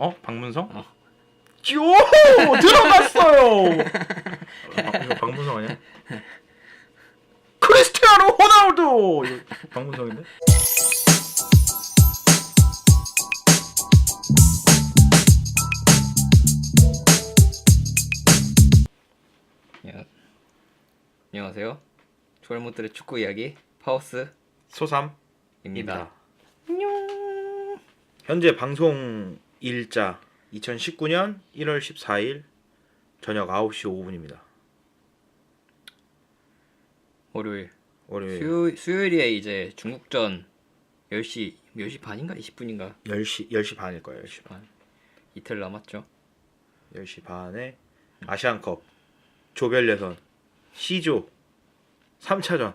어? 박문성? 어. 요 들어갔어요. 아, 이거 박문성 아니야? 크리스티아노 호날두. 이거 박문성인데? 야, 안녕하세요. 조알못들의 축구 이야기 파우스입니다. 소삼 입니다. 현재 방송 일자 2019년 1월 14일 저녁 9시 5분입니다. 월요일 월요일 수요, 수요일에 이제 중국전 10시 10시 반인가 20분인가 10시 10시 반일 거예요. 10시 반. 이틀 남았죠. 10시 반에 아시안컵 조별 예선 C조 3차전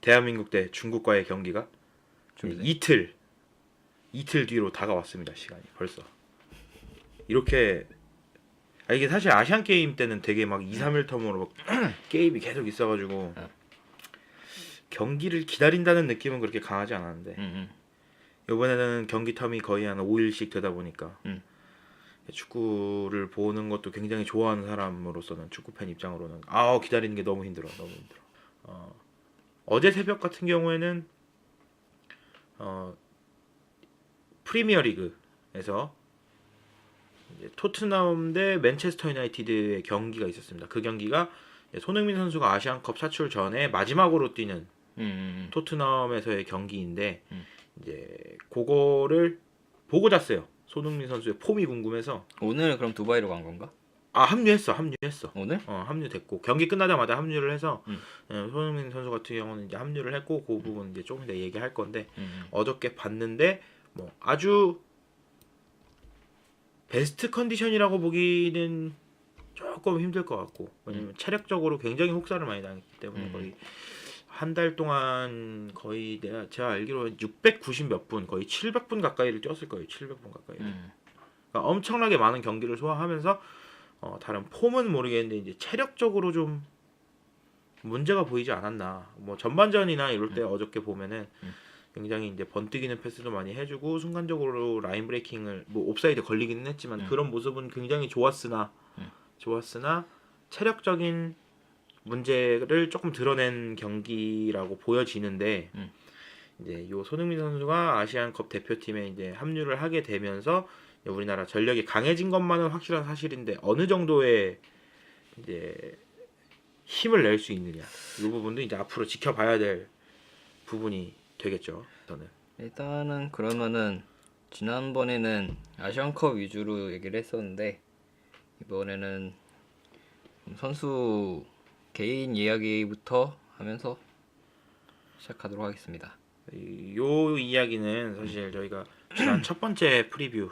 대한민국 대 중국과의 경기가 준비돼. 이틀 이틀 뒤로 다가왔습니다. 시간이 벌써 이렇게 아 이게 사실 아시안 게임 때는 되게 막 2, 3일 텀으로 막 게임이 계속 있어가지고 어. 경기를 기다린다는 느낌은 그렇게 강하지 않았는데 음, 이번에는 경기 텀이 거의 한 5일씩 되다 보니까 음. 축구를 보는 것도 굉장히 좋아하는 사람으로서는 축구 팬 입장으로는 아 기다리는 게 너무 힘들어 너무 힘들어 어, 어제 새벽 같은 경우에는 어, 프리미어리그에서 토트넘 대 맨체스터 유나이티드의 경기가 있었습니다 그 경기가 손흥민 선수가 아시안컵 차출 전에 마지막으로 뛰는 음, 음, 음. 토트넘에서의 경기인데 음. 이제 그거를 보고 잤어요. 손흥민 선수의 폼이 궁금해서 오늘 그럼 두바이로 간 건가? 아 합류했어 합류했어 오늘? 어 합류됐고 경기 끝나자마자 합류를 해서 음. 어, 손흥민 선수 같은 경우는 이제 합류를 했고 그 부분 이제 조금 더 얘기할 건데 음, 음. 어저께 봤는데 뭐 아주 베스트 컨디션이라고 보기는 조금 힘들 것 같고 왜냐면 체력적으로 굉장히 혹사를 많이 당했기 때문에 음. 거의 한 달 동안 거의 내가 제가 알기로 690 몇 분 거의 700분 가까이를 뛰었을 거예요 700분 가까이 음. 그러니까 엄청나게 많은 경기를 소화하면서 어, 다른 폼은 모르겠는데 이제 체력적으로 좀 문제가 보이지 않았나. 뭐 전반전이나 이럴 때 어저께 보면은 음. 굉장히 이제 번뜩이는 패스도 많이 해주고 순간적으로 라인 브레이킹을 뭐 옵사이드 걸리기는 했지만 음. 그런 모습은 굉장히 좋았으나 음. 좋았으나 체력적인 문제를 조금 드러낸 경기라고 보여지는데 음. 이제 요 손흥민 선수가 아시안컵 대표팀에 이제 합류를 하게 되면서 우리나라 전력이 강해진 것만은 확실한 사실인데 어느 정도의 이제 힘을 낼 수 있느냐 이 부분도 이제 앞으로 지켜봐야 될 부분이 되겠죠. 저는 일단은 그러면은 지난번에는 아시안컵 위주로 얘기를 했었는데 이번에는 선수 개인 이야기부터 하면서 시작하도록 하겠습니다. 이- 요 이야기는 사실 저희가 지난 첫 번째 프리뷰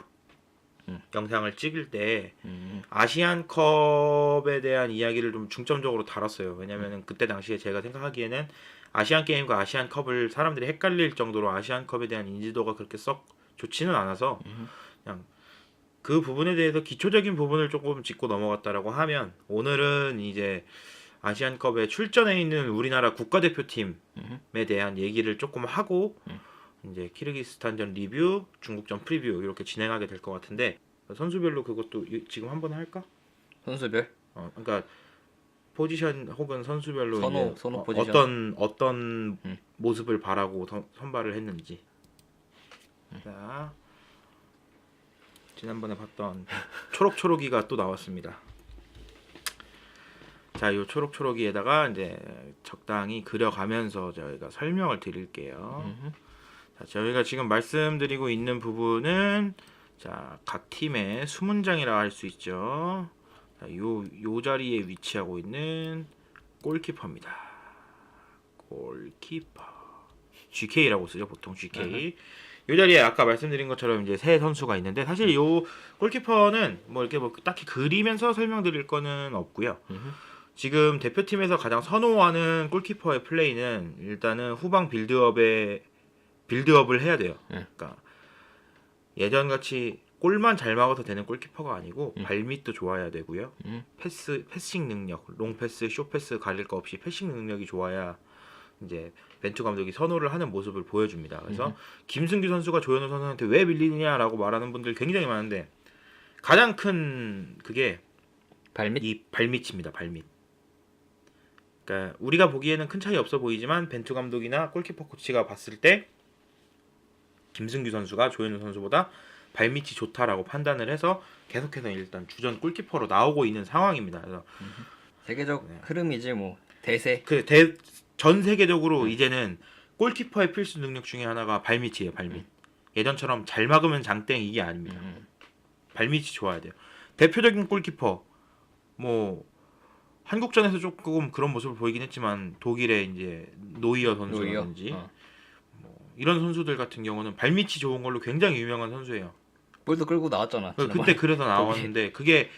음. 영상을 찍을 때 음, 아시안컵에 대한 이야기를 좀 중점적으로 다뤘어요. 왜냐면은 그때 당시에 제가 생각하기에는 아시안 게임과 아시안 컵을 사람들이 헷갈릴 정도로 아시안 컵에 대한 인지도가 그렇게 썩 좋지는 않아서 음. 그냥 그 부분에 대해서 기초적인 부분을 조금 짚고 넘어갔다라고 하면 오늘은 이제 아시안컵에 출전해 있는 우리나라 국가대표팀에 음. 대한 얘기를 조금 하고 음. 이제 키르기스탄전 리뷰, 중국전 프리뷰 이렇게 진행하게 될 것 같은데 선수별로 그것도 이- 지금 한번 할까? 선수별 어, 그러니까 포지션 혹은 선수별로 선호, 선호 어, 포지션. 어떤 어떤 음. 모습을 바라고 선, 선발을 했는지. 음. 자, 지난번에 봤던 초록초록이가 또 나왔습니다. 자, 이 초록초록이에다가 이제 적당히 그려가면서 저희가 설명을 드릴게요. 음. 자, 저희가 지금 말씀드리고 있는 부분은 자, 각 팀의 수문장이라 할 수 있죠. 자, 요, 요 자리에 위치하고 있는 골키퍼입니다. 골키퍼. GK라고 쓰죠, 보통 GK. 요 자리에 아까 말씀드린 것처럼 이제 세 선수가 있는데 사실 요 골키퍼는 뭐 이렇게 뭐 딱히 그리면서 설명드릴 거는 없고요. 음. 지금 지금 대표팀에서 가장 선호하는 골키퍼의 플레이는 일단은 후방 빌드업에 빌드업을 해야 돼요. 네. 그러니까 예전 같이 골만 잘 막아서 되는 골키퍼가 아니고 음. 발밑도 좋아야 되고요. 음. 패스 패싱 능력, 롱 패스, 쇼 패스 가릴 거 없이 패싱 능력이 좋아야 이제 벤투 감독이 선호를 하는 모습을 보여줍니다. 그래서 음. 김승규 선수가 조현우 선수한테 왜 밀리느냐라고 말하는 분들 굉장히 많은데 가장 큰 그게 발밑 이 발밑입니다. 발밑. 그러니까 우리가 보기에는 큰 차이 없어 보이지만 벤투 감독이나 골키퍼 코치가 봤을 때 김승규 선수가 조현우 선수보다 발밑이 좋다라고 판단을 해서 계속해서 일단 주전 골키퍼로 나오고 있는 상황입니다. 그래서 세계적 네. 흐름이지 뭐 대세. 그전 세계적으로 이제는 골키퍼의 필수 능력 중에 하나가 발밑이에요. 발밑. 예전처럼 잘 막으면 장땡 이게 아닙니다. 음. 발밑이 좋아야 돼요. 대표적인 골키퍼 뭐 한국전에서 조금 그런 모습을 보이긴 했지만 독일의 이제 노이어 노이어. 선수라든지 어. 이런 선수들 같은 경우는 발밑이 좋은 걸로 굉장히 유명한 선수예요. 볼도 끌고 나왔잖아. 그- 지난번에. 그때 그래서 나왔는데 그게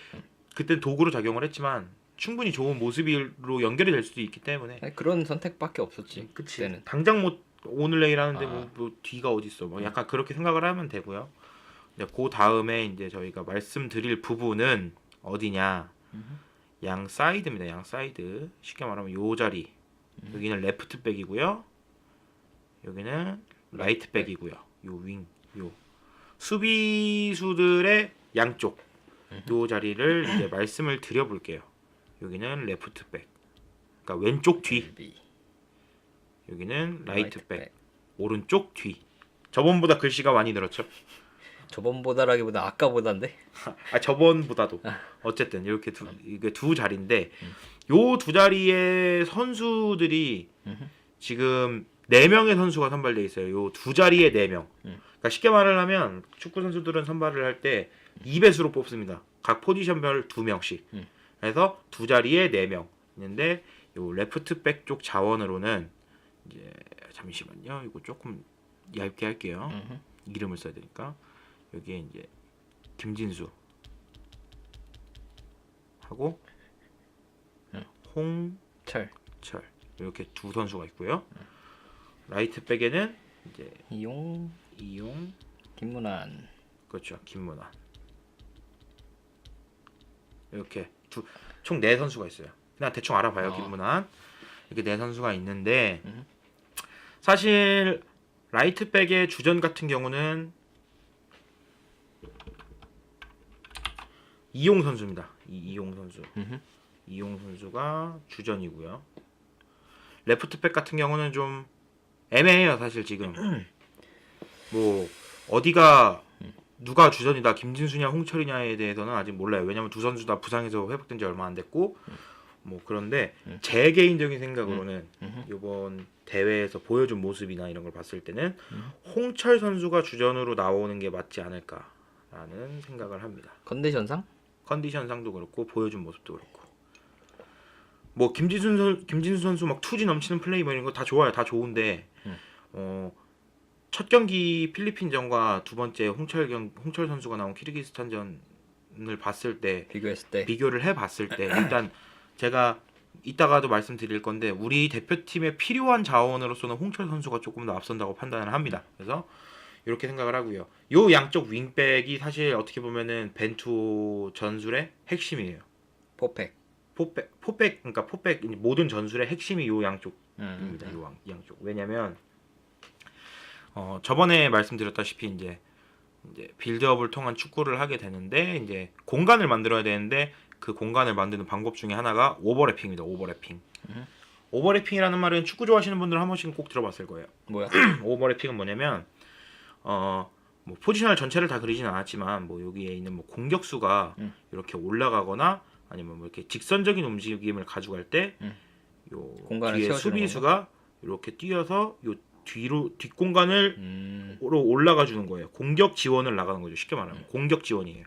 그때 도구로 작용을 했지만 충분히 좋은 모습으로 연결이 될 수도 있기 때문에 아니, 그런 선택밖에 없었지. 그치. 그때는. 당장 뭐 오늘 내일 하는데 아. 뭐, 뭐 뒤가 어디 있어? 뭐 약간 그렇게 생각을 하면 되고요. 이제 그 다음에 이제 저희가 말씀드릴 부분은 어디냐? 양 사이드입니다. 양 사이드. 쉽게 말하면 요 자리. 여기는 레프트 백이고요. 여기는 라이트 백이고요. 요 윙, 요 수비수들의 양쪽 요 자리를 이제 말씀을 드려볼게요. 여기는 레프트 백. 그러니까 왼쪽 뒤. 비. 여기는 라이트 백. 오른쪽 뒤. 저번보다 글씨가 많이 늘었죠. 저번보다라기보다 아까보다인데. 아 저번보다도 어쨌든 이렇게 두 이게 두 자리인데 요 두 자리의 선수들이. 지금 네 명의 선수가 선발돼 있어요. 요 두 자리에 네 명. 음. 그러니까 쉽게 말을 하면 축구 선수들은 선발을 할 때 2배수로 뽑습니다. 각 포지션별 두 명씩. 음. 그래서 두 자리에 네명 있는데 요 레프트 백 쪽 자원으로는 이제 잠시만요. 이거 조금 얇게 할게요. 음흠. 이름을 써야 되니까 여기에 이제 김진수 하고 응. 홍철 철. 이렇게 두 선수가 있고요. 라이트 백에는 이제 이용 이용 김문환. 그렇죠 김문환 이렇게 두총네 선수가 있어요. 그냥 대충 알아봐요 어. 김문환 이렇게 네 선수가 있는데 음. 사실 라이트 백의 주전 같은 경우는 이용 선수입니다. 이, 이용 선수. 음흠. 이용 선수가 주전이고요. 레프트 백 같은 경우는 좀 애매해요, 사실 지금. 뭐 어디가 누가 주전이다, 김진수냐 홍철이냐에 대해서는 아직 몰라요. 왜냐면 두 선수 다 부상에서 회복된 지 얼마 안 됐고, 뭐 그런데 제 개인적인 생각으로는. 이번 대회에서 보여준 모습이나 이런 걸 봤을 때는 홍철 선수가 주전으로 나오는 게 맞지 않을까라는 생각을 합니다. 컨디션상? 컨디션상도 그렇고 보여준 모습도 그렇고 뭐 김진수 선 김진수 선수 막 투지 넘치는 플레이 뭐 이런 거 다 좋아요 다 좋은데 음. 어 첫 경기 필리핀전과 두 번째 홍철 경 홍철 선수가 나온 키르기스탄전을 봤을 때 비교했을 때 비교를 해 봤을 때 일단 제가 이따가도 말씀드릴 건데 우리 대표팀에 필요한 자원으로서는 홍철 선수가 조금 더 앞선다고 판단을 합니다. 그래서 이렇게 생각을 하고요. 요 양쪽 윙백이 사실 어떻게 보면은 벤투 전술의 핵심이에요. 포팩. 포백, 포백, 그러니까 포백 모든 전술의 핵심이 요 양쪽 음. 입니다. 이 양- 양쪽. 왜냐면 어, 저번에 말씀드렸다시피 이제 이제 빌드업을 통한 축구를 하게 되는데 이제 공간을 만들어야 되는데 그 공간을 만드는 방법 중에 하나가 오버래핑입니다. 오버래핑. 음. 오버래핑이라는 말은 축구 좋아하시는 분들 한 번씩은 꼭 들어봤을 거예요. 뭐야? 오버래핑은 뭐냐면 어, 뭐 포지셔널 전체를 다 그리진 않았지만 뭐 여기에 있는 뭐 공격수가 음. 이렇게 올라가거나 아니면 뭐 이렇게 직선적인 움직임을 가져갈 때 음. 요 공간을 뒤에 수비수가 이렇게 뛰어서 요 뒤로 뒷공간을 음. 로 올라가 주는 거예요. 공격 지원을 나가는 거죠. 쉽게 말하면 음. 공격 지원이에요.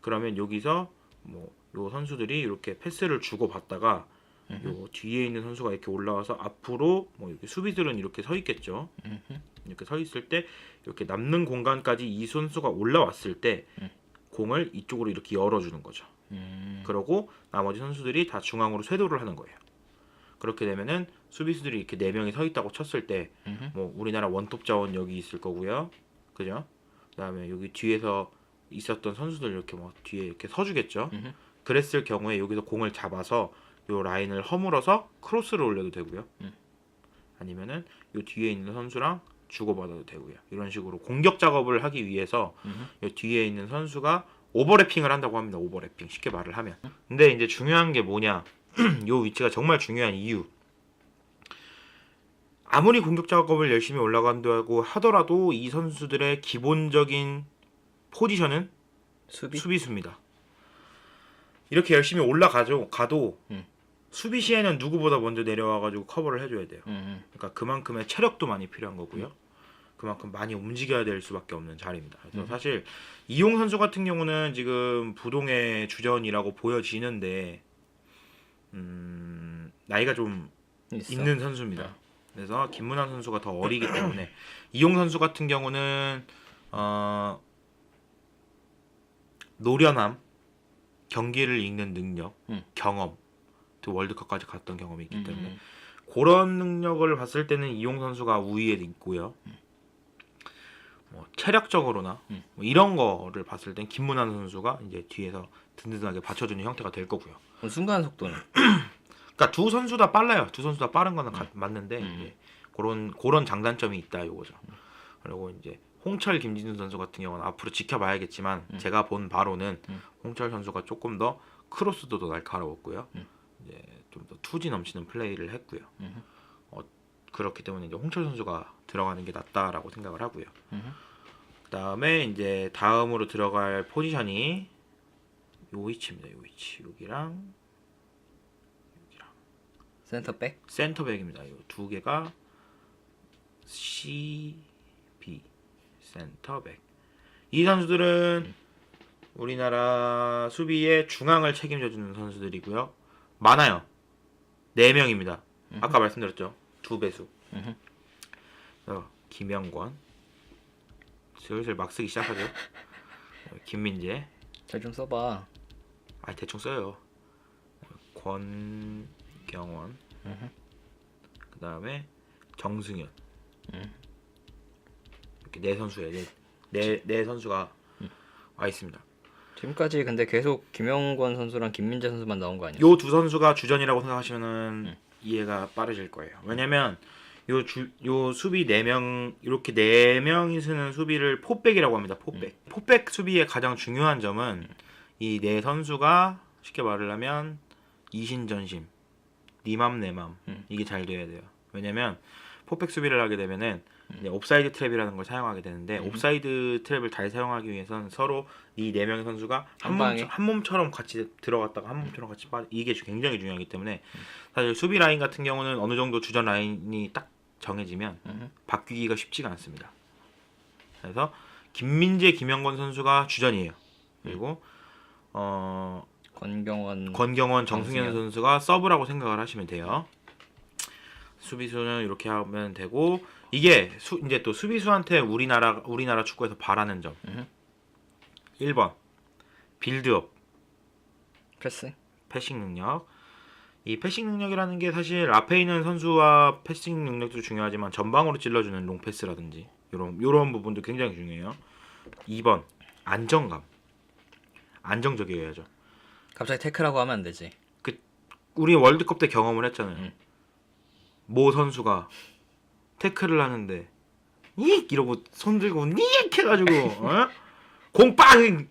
그러면 여기서 뭐 요 선수들이 이렇게 패스를 주고 받다가 요 뒤에 있는 선수가 이렇게 올라와서 앞으로 뭐 이렇게 수비들은 이렇게 서 있겠죠. 음흠. 이렇게 서 있을 때 이렇게 남는 공간까지 이 선수가 올라왔을 때 음. 공을 이쪽으로 이렇게 열어주는 거죠. 음. 그러고 나머지 선수들이 다 중앙으로 쇄도를 하는 거예요. 그렇게 되면은 수비수들이 이렇게 네 명이 서 있다고 쳤을 때. 뭐 우리나라 원톱 자원 여기 있을 거고요. 그죠? 그다음에 여기 뒤에서 있었던 선수들 이렇게 뭐 뒤에 이렇게 서주겠죠. 음흠. 그랬을 경우에 여기서 공을 잡아서 요 라인을 허물어서 크로스를 올려도 되고요. 음. 아니면은 요 뒤에 있는 선수랑 주고받아도 되고요. 이런 식으로 공격 작업을 하기 위해서 음흠. 요 뒤에 있는 선수가 오버래핑을 한다고 합니다. 오버래핑 쉽게 말을 하면. 근데 이제 중요한 게 뭐냐? 요 위치가 정말 중요한 이유. 아무리 공격 작업을 열심히 올라간다고 하더라도 이 선수들의 기본적인 포지션은 수비. 수비수입니다. 이렇게 열심히 올라가죠. 가도 음. 수비 시에는 누구보다 먼저 내려와가지고 커버를 해줘야 돼요. 음, 음. 그러니까 그만큼의 체력도 많이 필요한 거고요. 그만큼 많이 움직여야 될 수밖에 없는 자리입니다. 그래서 음. 사실 이용 선수 같은 경우는 지금 부동의 주전이라고 보여지는데 음, 나이가 좀 있어. 있는 선수입니다. 그래서 김문환 선수가 더 어리기 때문에 이용 선수 같은 경우는 어, 노련함, 경기를 읽는 능력, 음. 경험, 또 월드컵까지 갔던 경험이 있기 음, 때문에 음. 그런 능력을 봤을 때는 이용 선수가 우위에 있고요. 뭐 체력적으로나 음. 뭐 이런 거를 봤을 땐 김문환 선수가 이제 뒤에서 든든하게 받쳐주는 형태가 될 거고요. 순간 속도는 그러니까 두 선수 다 빨라요. 두 선수 다 빠른 거는 가- 맞는데 음. 이제 그런 그런 장단점이 있다 이거죠. 그리고 이제 홍철 김진우 선수 같은 경우는 앞으로 지켜봐야겠지만 음. 제가 본 바로는 음. 홍철 선수가 조금 더 크로스도 더 날카로웠고요. 음. 이제 좀 더 투지 넘치는 플레이를 했고요. 음. 어, 그렇기 때문에 이제 홍철 선수가 들어가는 게 낫다라고 생각을 하고요. 음. 그다음에 이제 다음으로 들어갈 포지션이 요 위치입니다. 요 위치 여기랑 센터백. 센터백입니다. 이 두 개가 C, B 센터백. 이 선수들은 우리나라 수비의 중앙을 책임져 주는 선수들이고요. 많아요. 네 명입니다. 아까 말씀드렸죠. 두 배수. 어, 김영권 슬슬 막 쓰기 시작하죠. 어, 김민재, 잘 좀 써봐. 아 대충 써요. 권경원. 그 다음에 정승현. 음. 이렇게 네 선수예요. 네, 네, 네 선수가 음. 와 있습니다. 지금까지 근데 계속 김영권 선수랑 김민재 선수만 나온 거 아니야? 요두 선수가 주전이라고 생각하시면은 음. 이해가 빠르실 거예요. 왜냐면 요 주 요 수비 네 명 이렇게 네 명이 쓰는 수비를 포백이라고 합니다. 포백. 음. 포백 수비의 가장 중요한 점은 이네 선수가 쉽게 말을 하면 이신전심, 니맘 내맘 음. 이게 잘 돼야 돼요. 왜냐면 포백 수비를 하게 되면은 음. 이제 옵사이드 트랩이라는 걸 사용하게 되는데 옵사이드 트랩을 잘 사용하기 위해서는 서로 이 네 명의 선수가 한, 한 몸, 몸처럼 같이 들어갔다가 한 몸처럼 같이 빠 이게 굉장히 중요하기 때문에 음. 사실 수비 라인 같은 경우는 어느 정도 주전 라인이 딱 정해지면 음흠. 바뀌기가 쉽지가 않습니다. 그래서 김민재, 김영권 선수가 주전이에요. 그리고 어, 권경원. 권경원, 정승현 정승현. 선수가 서브라고 생각을 하시면 돼요. 수비수는 이렇게 하면 되고 이게 수, 이제 또 수비수한테 우리나라 우리나라 축구에서 바라는 점. 음흠. 1번 빌드업 패스. 패싱 능력. 이 패싱 능력이라는 게 사실 앞에 있는 선수와 패싱 능력도 중요하지만 전방으로 찔러주는 롱 패스라든지 이런 이런 부분도 굉장히 중요해요. 2번 안정감. 안정적이어야죠. 갑자기 태클하고 하면 안 되지. 우리 월드컵 때 경험을 했잖아요. 음. 모 선수가 태클을 하는데 닉 이러고 손 들고 닉 해가지고 어? 공빵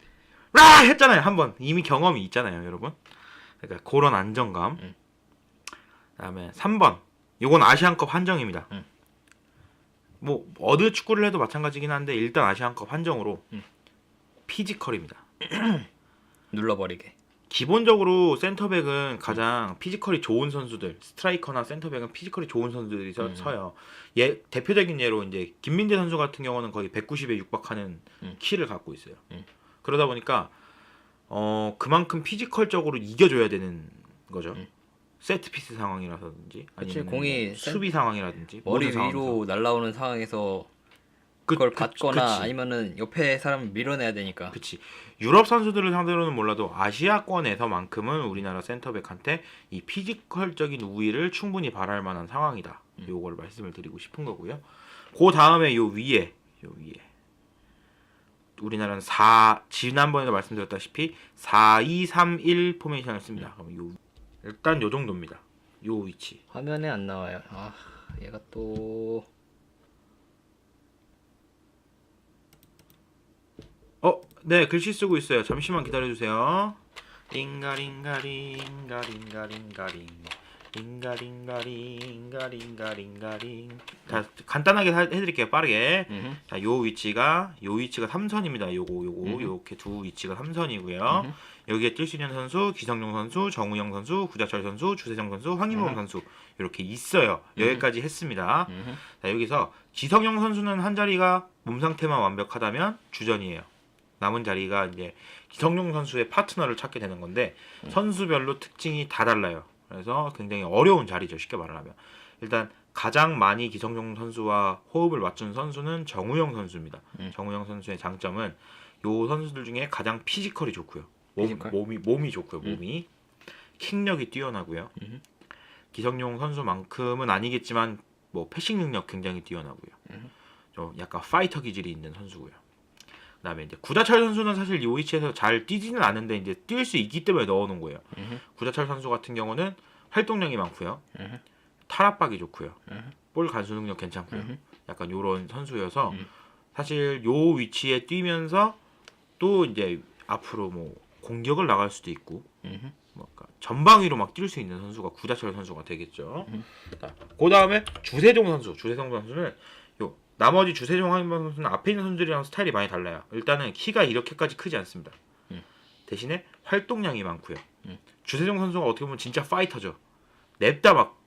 라 했잖아요 한번 이미 경험이 있잖아요 여러분. 그러니까 그런 안정감. 음. 그다음에 3번 요건 아시안컵 한정입니다. 음. 뭐 어느 축구를 해도 마찬가지긴 한데 일단 아시안컵 한정으로 음. 피지컬입니다. 눌러버리게. 기본적으로 센터백은 가장 피지컬이 좋은 선수들, 스트라이커나 센터백은 피지컬이 좋은 선수들이 서, 음. 서요. 예, 대표적인 예로 이제 김민재 선수 같은 경우는 거의 190에 육박하는 음. 키를 갖고 있어요. 음. 그러다 보니까 어 그만큼 피지컬적으로 이겨줘야 되는 거죠. 음. 세트 피스 상황이라든지 그치, 아니면 공이 뭐 센- 수비 상황이라든지 머리 모든 상황에서. 위로 날라오는 상황에서 그- 그걸 그- 받거나 그치. 아니면은 옆에 사람을 밀어내야 되니까. 그치. 유럽 선수들을 상대로는 몰라도 아시아권에서만큼은 우리나라 센터백한테 이 피지컬적인 우위를 충분히 발할 만한 상황이다. 음. 요걸 말씀을 드리고 싶은 거고요. 그 다음에 요 위에, 요 위에. 우리나라는 4 지난번에도 말씀드렸다시피 4 2 3 1 포메이션을 씁니다. 그럼 요 일단 요 정도입니다. 요 위치. 화면에 안 나와요. 아, 얘가 또 어, 네, 글씨 쓰고 있어요. 잠시만 기다려 주세요. 링가링가링가링가링가링 링가링가링가링가링가링 자, 간단하게 하- 해드릴게요. 빠르게. 음흠. 자, 요 위치가 요 위치가 3선입니다. 요거 요거 음흠. 요렇게 두 위치가 3선이고요. 음흠. 여기에 뛸 수 있는 선수 기성용 선수, 정우영 선수, 구자철 선수, 주세정 선수, 황인범 음. 선수 이렇게 있어요. 여기까지 했습니다. 음흠. 자, 여기서 기성용 선수는 한 자리가 몸 상태만 완벽하다면 주전이에요. 남은 자리가 이제 기성용 선수의 파트너를 찾게 되는 건데 음. 선수별로 특징이 다 달라요. 그래서 굉장히 어려운 자리죠. 쉽게 말을 하면. 일단 가장 많이 기성용 선수와 호흡을 맞춘 선수는 정우영 선수입니다. 음. 정우영 선수의 장점은 요 선수들 중에 가장 피지컬이 좋고요. 몸, 피지컬? 몸이 몸이 좋고요. 음. 몸이 킥력이 뛰어나고요. 음. 기성용 선수만큼은 아니겠지만 뭐 패싱 능력 굉장히 뛰어나고요. 음. 좀 약간 파이터 기질이 있는 선수고요. 그다음에 이제 구자철 선수는 사실 이 위치에서 잘 뛰지는 않는데 이제 뛸 수 있기 때문에 넣어놓은 거예요. 음흠. 구자철 선수 같은 경우는 활동량이 많고요. 음흠. 탈압박이 좋고요. 음흠. 볼 간수 능력 괜찮고요. 음흠. 약간 요런 선수여서 음. 사실 요 위치에 뛰면서 또 이제 앞으로 뭐 공격을 나갈 수도 있고. 뭐 전방위로 막 뛸 수 있는 선수가 구자철 선수가 되겠죠. 음. 자, 그 다음에 주세종 선수, 주세종 선수는 요 나머지 주세종 한번 선수는 앞에 있는 선수들이랑 스타일이 많이 달라요. 일단은 키가 이렇게까지 크지 않습니다. 음. 대신에 활동량이 많고요. 음. 주세종 선수가 어떻게 보면 진짜 파이터죠. 냅다 막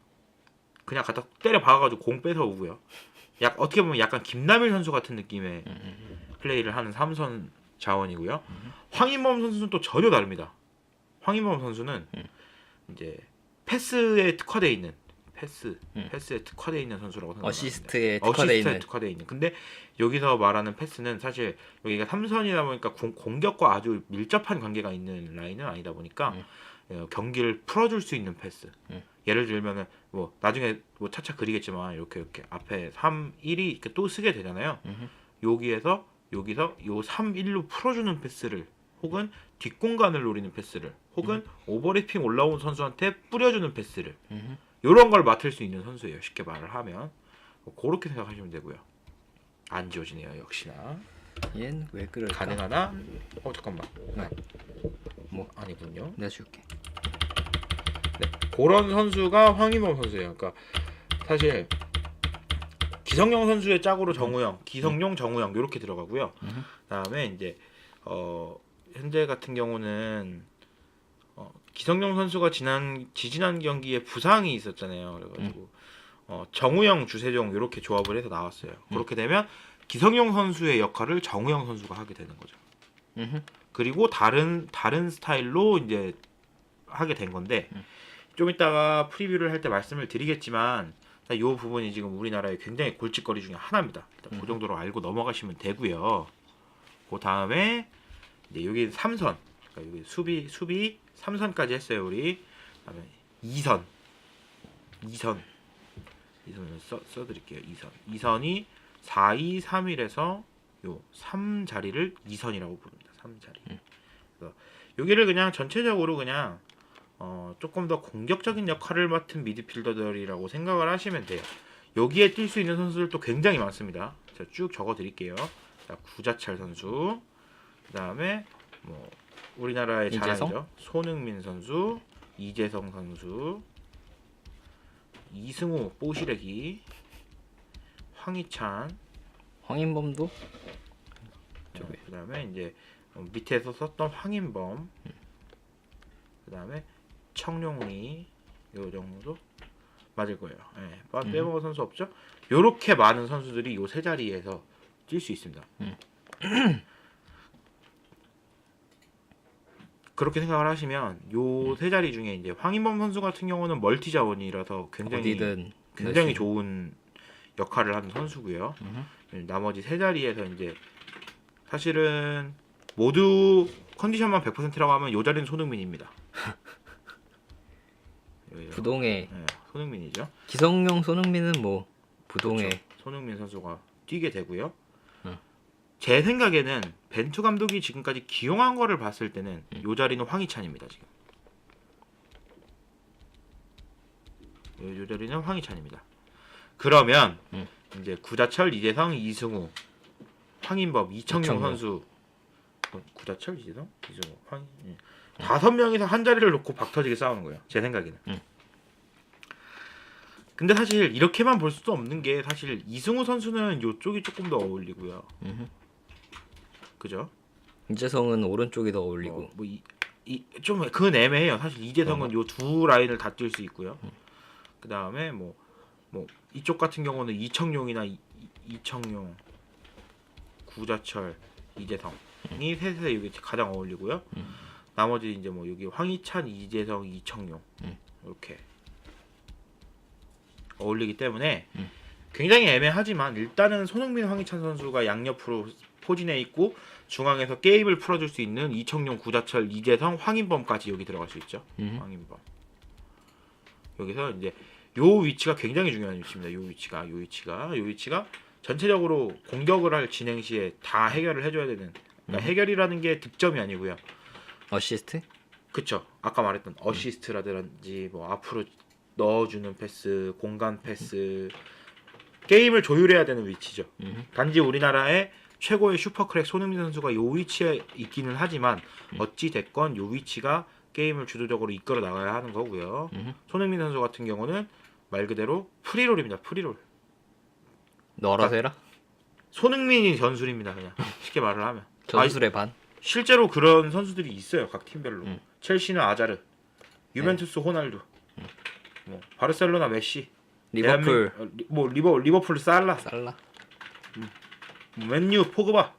그냥 갖다 때려 박아가지고 공 뺏어 오고요. 약 어떻게 보면 약간 김남일 선수 같은 느낌의 음흠. 플레이를 하는 삼선 자원이고요. 황인범 선수는 또 전혀 다릅니다. 황인범 선수는 음. 이제 패스에 특화되어 있는 패스 음. 패스에 특화되어 있는 선수라고 생각합니다. 어시스트에 특화돼 어시스트에 있는 특화되어 있는. 근데 여기서 말하는 패스는 사실 여기가 삼선이다 보니까 공, 공격과 아주 밀접한 관계가 있는 라인은 아니다 보니까 음. 어, 경기를 풀어줄 수 있는 패스. 음. 예를 들면은 뭐 나중에 뭐 차차 그리겠지만 이렇게 이렇게 앞에 3, 1이 이렇게 또 쓰게 되잖아요. 음흠. 여기에서 여기서 요 3, 1로 풀어주는 패스를 혹은 뒷공간을 노리는 패스를 혹은 오버래핑 올라온 선수한테 뿌려주는 패스를 음흠. 이런 걸 맡을 수 있는 선수예요. 쉽게 말을 하면 뭐 그렇게 생각하시면 되고요. 안 지워지네요. 역시나 얘는 왜 그럴까? 가능하나? 어 잠깐만. 네. 뭐? 아니군요. 내가 줄게. 네, 그런 선수가 황희범 선수예요. 그러니까 사실 기성용 선수의 짝으로 정우영, 기성용, 정우영 이렇게 들어가고요. 음흠. 그다음에 이제 어 현재 같은 경우는 어, 기성용 선수가 지난 지지난 경기에 부상이 있었잖아요. 그래가지고 어, 정우영, 주세종 이렇게 조합을 해서 나왔어요. 그렇게 되면 기성용 선수의 역할을 정우영 선수가 하게 되는 거죠. 음흠. 그리고 다른 다른 스타일로 이제 하게 된 건데 음. 좀 이따가 프리뷰를 할 때 말씀을 드리겠지만 이 부분이 지금 우리나라의 굉장히 골칫거리 중에 하나입니다. 일단 음. 그 정도로 알고 넘어가시면 되고요. 그 다음에 여기 3선, 그러니까 여기 수비 수비 3선까지 했어요 우리. 그다음에 2선, 2선, 2선을 써 써드릴게요. 2선, 2선이 4, 2, 3, 1에서 요 3 자리를 2선이라고 부릅니다. 3 자리. 음. 그래서 여기를 그냥 전체적으로 그냥 어, 조금 더 공격적인 역할을 맡은 미드필더들이라고 생각을 하시면 돼요. 여기에 뛸 수 있는 선수들도 굉장히 많습니다. 쭉 적어 드릴게요. 자, 구자철 선수. 그 다음에 뭐 우리나라의? 자랑이죠. 손흥민 선수, 이재성 선수, 이승우, 뽀시래기, 황희찬, 황인범도 네, 저기. 그다음에 이제 어, 밑에서 썼던 황인범, 그다음에 청룡리 요 정도 맞을 거예요. 예, 빠- 음. 빼먹은 선수 없죠? 요렇게 많은 선수들이 요 세 자리에서 뛸 수 있습니다. 음. 그렇게 생각을 하시면 요 세 자리 중에 이제 황인범 선수 같은 경우는 멀티 자원이라서 굉장히 어디든 굉장히 수 좋은 역할을 하는 선수고요. 음흠. 나머지 세 자리에서 이제 사실은 모두 컨디션만 100%라고 하면 요 자리는 손흥민입니다. 여기요. 부동의 네, 손흥민이죠. 기성용 손흥민은 뭐 부동의 그렇죠. 손흥민 선수가 뛰게 되고요. 응. 제 생각에는 벤투 감독이 지금까지 기용한 거를 봤을 때는 응. 요 자리는 황희찬입니다 지금. 요, 요 자리는 황희찬입니다. 그러면 응. 이제 구자철, 이재성, 이승우, 황인범, 이청용 이청용. 선수 구- 구자철 이재성 이승우 황 예. 다섯 명이서 한 자리를 놓고 박터지게 싸우는 거예요. 제 생각에는. 음. 근데 사실 이렇게만 볼 수도 없는 게 사실 이승우 선수는 이쪽이 조금 더 어울리고요. 음흠. 그죠? 이재성은 오른쪽이 더 어울리고 어, 뭐이좀 그건 애매해요. 사실 이재성은 요두 라인을 다 뛸 수 있고요. 그 다음에 뭐 뭐 이쪽 같은 경우는 이청용이나 이, 이- 이청용, 구자철, 이재성이 셋에 여기 가장 어울리고요. 음. 나머지 이제 뭐 여기 황희찬, 이재성, 이청용 음. 이렇게 어울리기 때문에 음. 굉장히 애매하지만 일단은 손흥민, 황희찬 선수가 양옆으로 포진해 있고 중앙에서 게임을 풀어줄 수 있는 이청용, 구자철, 이재성, 황인범까지 여기 들어갈 수 있죠. 음흠. 황인범. 여기서 이제 요 위치가 굉장히 중요한 위치입니다. 요 위치가 요 위치가 요 위치가 전체적으로 공격을 할 진행 시에 다 해결을 해줘야 되는 그러니까 해결이라는 게 득점이 아니고요. 어시스트? 그쵸. 아까 말했던 어시스트라든지 뭐 앞으로 넣어주는 패스, 공간 패스 게임을 조율해야 되는 위치죠. 단지 우리나라의 최고의 슈퍼크랙 손흥민 선수가 요 위치에 있기는 하지만 어찌 됐건 요 위치가 게임을 주도적으로 이끌어 나가야 하는 거고요. 손흥민 선수 같은 경우는 말 그대로 프리롤입니다. 프리롤. 너라서 해라. 손흥민이 전술입니다. 그냥 쉽게 말을 하면. 전술의 반. 실제로 그런 선수들이 있어요. 각 팀별로. 음. 첼시는 아자르, 유벤투스 호날두, 뭐 바르셀로나 메시, 리버풀 대한민- 어, 리- 뭐 리버 리버풀 살라, 살라. 맨유 포그바.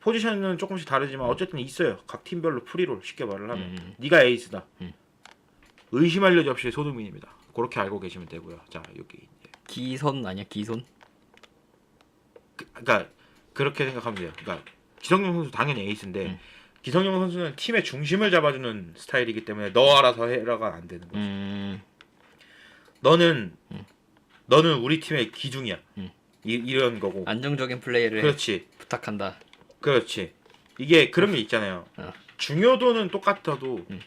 포지션은 조금씩 다르지만 어쨌든 있어요. 각 팀별로 프리롤 쉽게 말을 하면. 음. 네가 에이스다. 음. 의심할 여지 없이 손흥민입니다. 그렇게 알고 계시면 되고요. 자 여기 이제 기선 아니야 기손? 그, 그러니까 그렇게 생각하면 돼요. 그러니까 기성용 선수 당연히 에이스인데 음. 기성용 선수는 팀의 중심을 잡아주는 스타일이기 때문에 너 알아서 해라가 안 되는 거죠. 음. 너는 너는 우리 팀의 기중이야. 음. 이, 이런 거고. 안정적인 플레이를 그렇지, 부탁한다. 그렇지. 이게 그런 게 있잖아요. 어. 중요도는 똑같아도 음.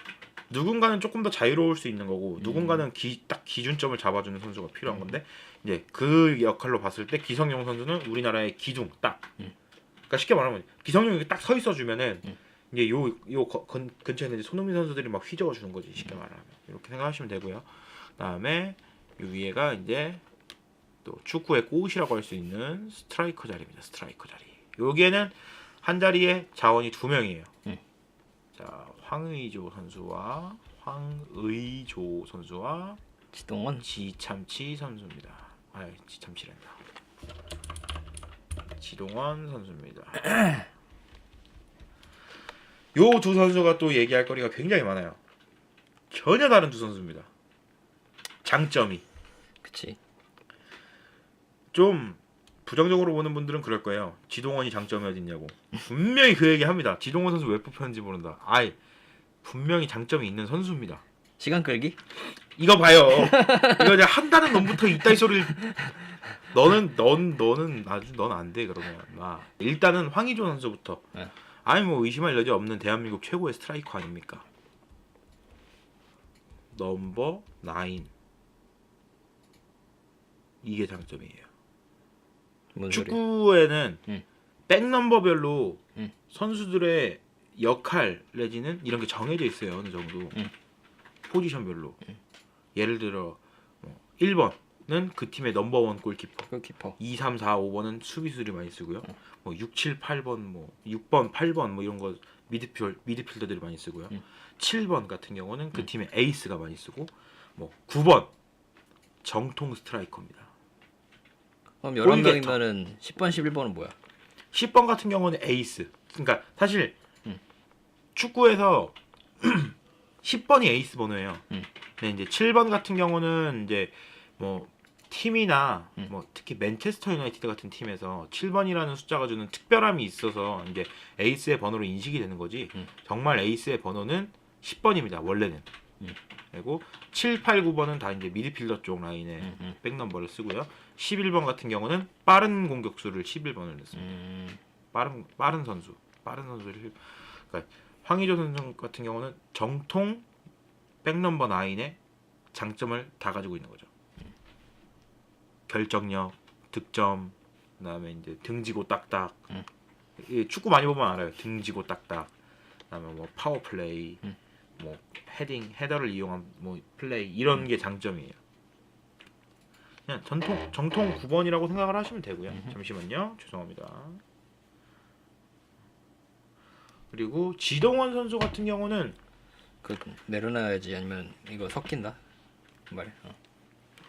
누군가는 조금 더 자유로울 수 있는 거고 누군가는 기, 딱 기준점을 잡아주는 선수가 필요한 음. 건데 이제 그 역할로 봤을 때 기성용 선수는 우리나라의 기중 딱. 음. 그러니까 쉽게 말하면 기성용이 딱 서 있어 주면은 음. 이제 요 요 근처에 있는 손흥민 선수들이 막 휘저어 주는 거지 음. 쉽게 말하면 이렇게 생각하시면 되고요. 그다음에 요 위에가 이제 또 축구의 꽃이라고 할 수 있는 스트라이커 자리입니다. 스트라이커 자리. 여기에는 한 자리에 자원이 두 명이에요. 음. 자 황의조 선수와 황의조 선수와 지동원. 지참치 선수입니다. 아, 지참치란다. 지동원 선수입니다. 요 두 선수가 또 얘기할 거리가 굉장히 많아요. 전혀 다른 두 선수입니다. 장점이 그치. 좀 부정적으로 보는 분들은 그럴 거예요. 지동원이 장점이 어딨냐고. 분명히 그 얘기 합니다. 지동원 선수 왜 뽑혔는지 모른다. 아이, 분명히 장점이 있는 선수입니다. 시간 끌기? 이거 봐요. 이거 이제 한다는 놈부터 이따위 소리를 너는 넌 너는 아주 넌 안 돼 그러면 아 일단은 황의조 선수부터 네. 아니 뭐 의심할 여지 없는 대한민국 최고의 스트라이커 아닙니까? 넘버 나인 이게 장점이에요. 축구에는 음. 백 넘버별로 음. 선수들의 역할 내지는 이런 게 정해져 있어요 어느 정도 음. 포지션별로 예를 들어 뭐 1번은 그 팀의 넘버원 골키퍼 골키퍼. 2, 3, 4, 5번은 수비수들이 많이 쓰고요 뭐 6, 7, 8번 뭐 6번, 8번 뭐 이런 거 미드필 미드필더들이 많이 쓰고요 음. 7번 같은 경우는 그 팀의 에이스가 많이 쓰고 뭐 9번 정통 스트라이커입니다 그럼 골게터. 11명이면은 10번 11번은 뭐야? 10번 같은 경우는 에이스. 그러니까 사실 음. 축구에서 10번이 에이스 번호예요. 음. 근데 이제 7번 같은 경우는 이제 뭐 팀이나 음. 뭐 특히 맨체스터 유나이티드 같은 팀에서 7번이라는 숫자가 주는 특별함이 있어서 이제 에이스의 번호로 인식이 되는 거지. 음. 정말 에이스의 번호는 10번입니다. 원래는. 음. 그리고 7, 8, 9번은 다 이제 미드필더 쪽 라인에 음, 음. 백 넘버를 쓰고요. 11번 같은 경우는 빠른 공격수를 11번을 냈습니다. 음. 빠른 빠른 선수, 빠른 선수를 그러니까 황의조 선수 같은 경우는 정통 백넘버 나인의 장점을 다 가지고 있는 거죠. 결정력, 득점, 그다음에 이제 등지고 딱딱 음. 이 축구 많이 보면 알아요. 등지고 딱딱. 그다음에 뭐 파워 플레이, 음. 뭐 헤딩, 헤더를 이용한 뭐 플레이 이런 게 장점이에요. 그냥 전통 정통 9번이라고 생각을 하시면 되고요. 잠시만요. 죄송합니다. 그리고 지동원 선수 같은 경우는 그 내려놔야지 아니면 이거 섞인다. 그 말이야. 어.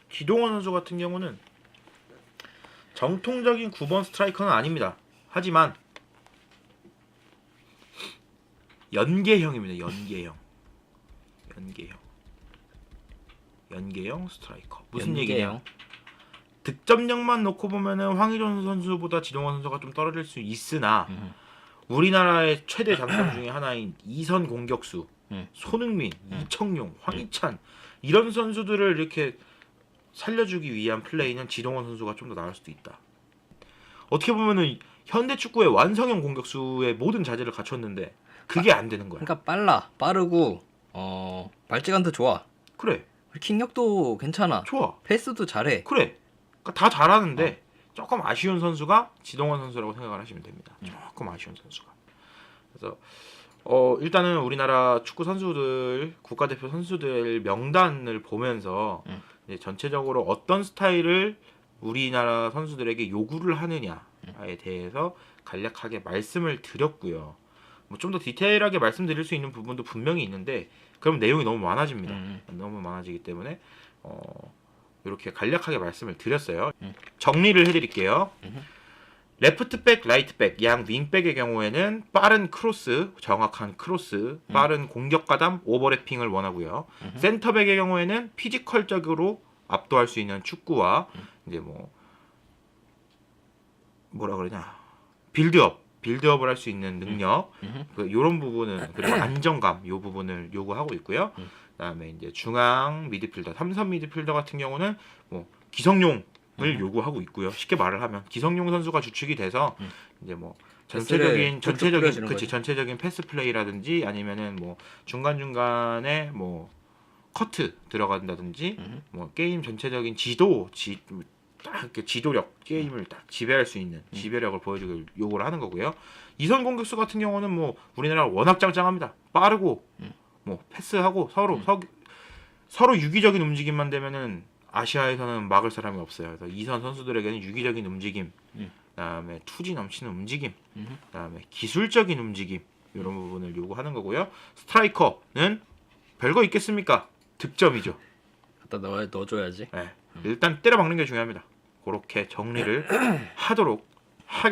기동원 선수 같은 경우는 정통적인 9번 스트라이커는 아닙니다. 하지만 연계형입니다. 연계형. 연계형. 연계형 스트라이커. 무슨 얘기냐? 득점력만 놓고 보면은 황희종 선수보다 지동원 선수가 좀 떨어질 수 있으나 음. 우리나라의 최대 장점 중에 하나인 이선 공격수 음. 손흥민, 이청용, 황희찬 이런 선수들을 이렇게 살려주기 위한 플레이는 지동원 선수가 좀 더 나을 수도 있다. 어떻게 보면은 현대 축구의 완성형 공격수의 모든 자질을 갖췄는데 그게 안 되는 거야. 그러니까 빨라, 빠르고 어 발재간도 좋아. 그래, 킥력도 괜찮아. 좋아, 패스도 잘해. 그래. 그러니까 다 잘하는데 조금 아쉬운 선수가 지동원 선수라고 생각을 하시면 됩니다. 조금 아쉬운 선수가. 그래서 어 일단은 우리나라 축구 선수들 국가대표 선수들 명단을 보면서 음. 전체적으로 어떤 스타일을 우리나라 선수들에게 요구를 하느냐에 대해서 간략하게 말씀을 드렸고요. 뭐 좀 더 디테일하게 말씀드릴 수 있는 부분도 분명히 있는데 그럼 내용이 너무 많아집니다. 음. 너무 많아지기 때문에 어, 이렇게 간략하게 말씀을 드렸어요. 음. 정리를 해드릴게요. 음흠. 레프트백, 라이트백, 양 윙백의 경우에는 빠른 크로스, 정확한 크로스, 빠른 공격 가담, 오버래핑을 원하고요. 음흠. 센터백의 경우에는 피지컬적으로 압도할 수 있는 축구와 이제 뭐 뭐라 그러냐 빌드업, 빌드업을 할 수 있는 능력, 음흠. 그 요런 부분은 그리고 안정감 요 부분을 요구하고 있고요. 음. 그다음에 이제 중앙 미드필더, 삼선 미드필더 같은 경우는 뭐 기성용을 음. 요구하고 있고요. 쉽게 말을 하면 기성용 선수가 주축이 돼서 음. 이제 뭐 전체적인 전체적인 그치 거지. 전체적인 패스 플레이라든지 아니면은 뭐 중간 중간에 뭐 커트 들어간다든지. 뭐 게임 전체적인 지도 지, 딱 이렇게 지도력 게임을 딱 지배할 수 있는 음. 지배력을 보여주길 요구를 하는 거고요. 이선 공격수 같은 경우는 뭐 우리나라 워낙 짱짱합니다. 빠르고 음. 뭐 패스하고 서로 서, 서로 유기적인 움직임만 되면은 아시아에서는 막을 사람이 없어요. 그래서 이선 선수들에게는 유기적인 움직임, 음. 그다음에 투지 넘치는 움직임. 그다음에 기술적인 움직임 이런 부분을 요구하는 거고요. 스트라이커는 별거 있겠습니까? 득점이죠. 갖다 넣어 넣어줘야지. 네. 일단 때려 박는 게 중요합니다. 그렇게 정리를 하도록 하겠습니다.